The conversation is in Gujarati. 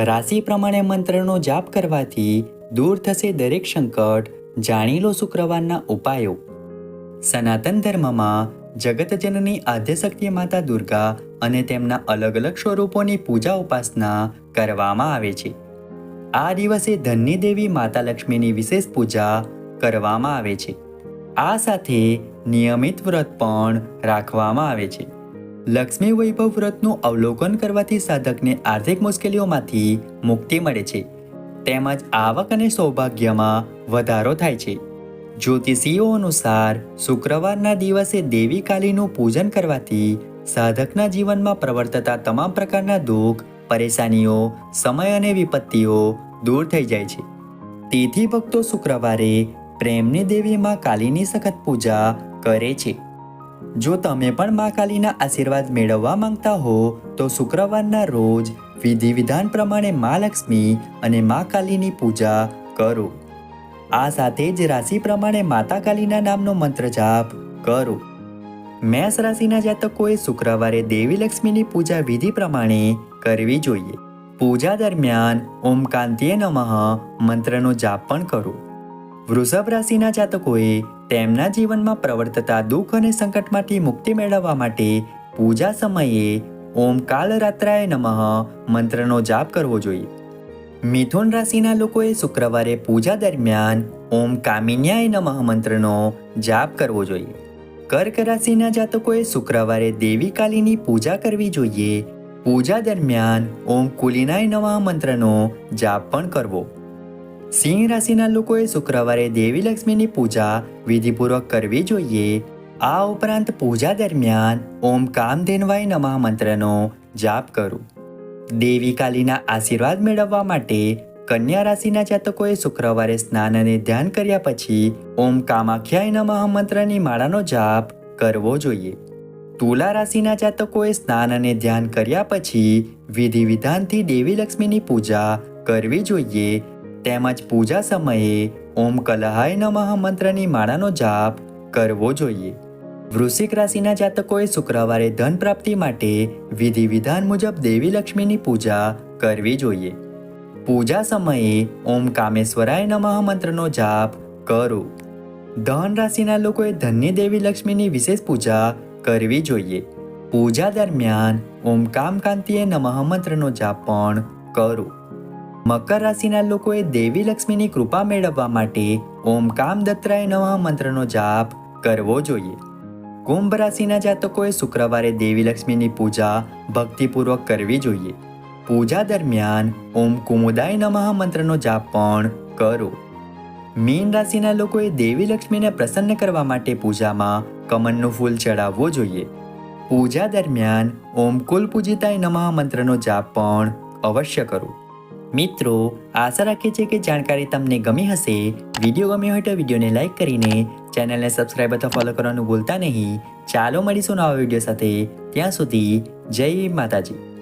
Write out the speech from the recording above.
રાશિ પ્રમાણે મંત્રનો જાપ કરવાથી દૂર થશે દરેક સંકટ, જાણી લો શુક્રવારના ઉપાયો. સનાતન ધર્મમાં જગતજનની આદ્યશક્તિ માતા દુર્ગા અને તેમના અલગ અલગ સ્વરૂપોની પૂજા ઉપાસના કરવામાં આવે છે. આ દિવસે ધનની દેવી માતા લક્ષ્મીની વિશેષ પૂજા કરવામાં આવે છે. આ સાથે નિયમિત વ્રત પણ રાખવામાં આવે છે. લક્ષ્મી વૈભવ વ્રતનું અવલોકન કરવાથી સાધકને આર્થિક મુશ્કેલીઓમાંથી મુક્તિ મળે છે. તેમજ આવક અને સૌભાગ્યમાં વધારો થાય છે. જ્યોતિષીઓ અનુસાર શુક્રવારના દિવસે દેવી કાલીનું પૂજન કરવાથી સાધકના જીવનમાં પ્રવર્તતા તમામ પ્રકારના દુઃખ, પરેશાનીઓ, સમય અને વિપત્તિઓ દૂર થઈ જાય છે. તેથી ભક્તો શુક્રવારે પ્રેમની દેવીમાં કાલીની સખત પૂજા કરે છે. જો તમે પણ મા કાલીના આશીર્વાદ મેળવવા માંગતા હો, તો શુક્રવારના રોજ વિધિ વિધાન પ્રમાણે મા લક્ષ્મી અને મા કાલીની પૂજા કરો. આ સાથે જ રાશિ પ્રમાણે માતા કાલીના નામનો મંત્ર જાપ કરો. મેષ રાશિના જાતકોએ શુક્રવારે દેવી લક્ષ્મીની પૂજા વિધિ પ્રમાણે કરવી જોઈએ. પૂજા દરમિયાન ઓમ કાંતિએ નમઃ મંત્રનો જાપ પણ કરો. વૃષભ રાશિના જાતકોએ તેમના જીવનમાં પ્રવર્તતા દુઃખ અને સંકટમાંથી મુક્તિ મેળવવા માટે પૂજા સમયે ઓમ કાલરાત્રાય નમઃ મંત્રનો જાપ કરવો જોઈએ. મિથુન રાશિના લોકોએ શુક્રવારે પૂજા દરમિયાન ઓમ કામિન્યાય નમઃ મંત્રનો જાપ કરવો જોઈએ. કર્ક રાશિના જાતકોએ શુક્રવારે દેવી કાલીની પૂજા કરવી જોઈએ. પૂજા દરમિયાન ઓમ કુલિનાય નમઃ મંત્રનો જાપ પણ કરવો. સિંહ રાશિના લોકોએ શુક્રવારે દેવી લક્ષ્મીની પૂજા વિધિપૂર્વક કરવી જોઈએ. આ ઉપરાંત પૂજા દરમિયાન ઓમ કામધેનવાય નમઃ મંત્રનો જાપ કરો. દેવી કાલીના આશીર્વાદ મેળવવા માટે કન્યા રાશિના જાતકોએ શુક્રવારે સ્નાન અને ધ્યાન કર્યા પછી ઓમ કામાખ્યાય નમઃ મંત્રની માળાનો જાપ કરવો જોઈએ. તુલા રાશિના જાતકોએ સ્નાન અને ધ્યાન કર્યા પછી વિધિ વિધાનથી દેવી લક્ષ્મીની પૂજા કરવી જોઈએ. તેમજ પૂજા સમયે ઓમ કલહાય નમઃ મંત્રની માળાનો જાપ કરવો જોઈએ. વૃશ્ચિક રાશિના જાતકોએ શુક્રવારે ધન પ્રાપ્તિ માટે વિધિ વિધાન મુજબ દેવી લક્ષ્મીની પૂજા કરવી જોઈએ. પૂજા સમયે ઓમ કામેશ્વરાય નમઃ મંત્રનો જાપ કરો. ધન રાશિના લોકોએ ધનની દેવી લક્ષ્મીની વિશેષ પૂજા કરવી જોઈએ. પૂજા દરમિયાન ઓમ કામકાંતિએ નમઃ મંત્રનો જાપ પણ કરો. મકર રાશિના લોકોએ દેવી લક્ષ્મીની કૃપા મેળવવા માટે ઓમ કામ દત્રાય નમઃ મંત્રનો જાપ કરવો જોઈએ. કુંભ રાશિના જાતકોએ શુક્રવારે દેવી લક્ષ્મીની પૂજા ભક્તિપૂર્વક કરવી જોઈએ. પૂજા દરમિયાન ઓમ કુમુદાય નમઃ મંત્રનો જાપ પણ કરો. મીન રાશિના લોકોએ દેવી લક્ષ્મીને પ્રસન્ન કરવા માટે પૂજામાં કમળનું ફૂલ ચડાવવું જોઈએ. પૂજા દરમિયાન ઓમ કુલ પૂજિતાય નમઃ મંત્રનો જાપ પણ અવશ્ય કરો. મિત્રો, આશા રાખીએ છીએ કે જાણકારી તમને ગમી હશે. વીડિયો ગમ્યો હોય તો વિડીયોને લાઇક કરીને ચેનલને સબસ્ક્રાઈબ અથવા ફોલો કરવાનું ભૂલતા નહીં. ચાલો મળીશું નવા વીડિયો સાથે. ત્યાં સુધી જય માતાજી.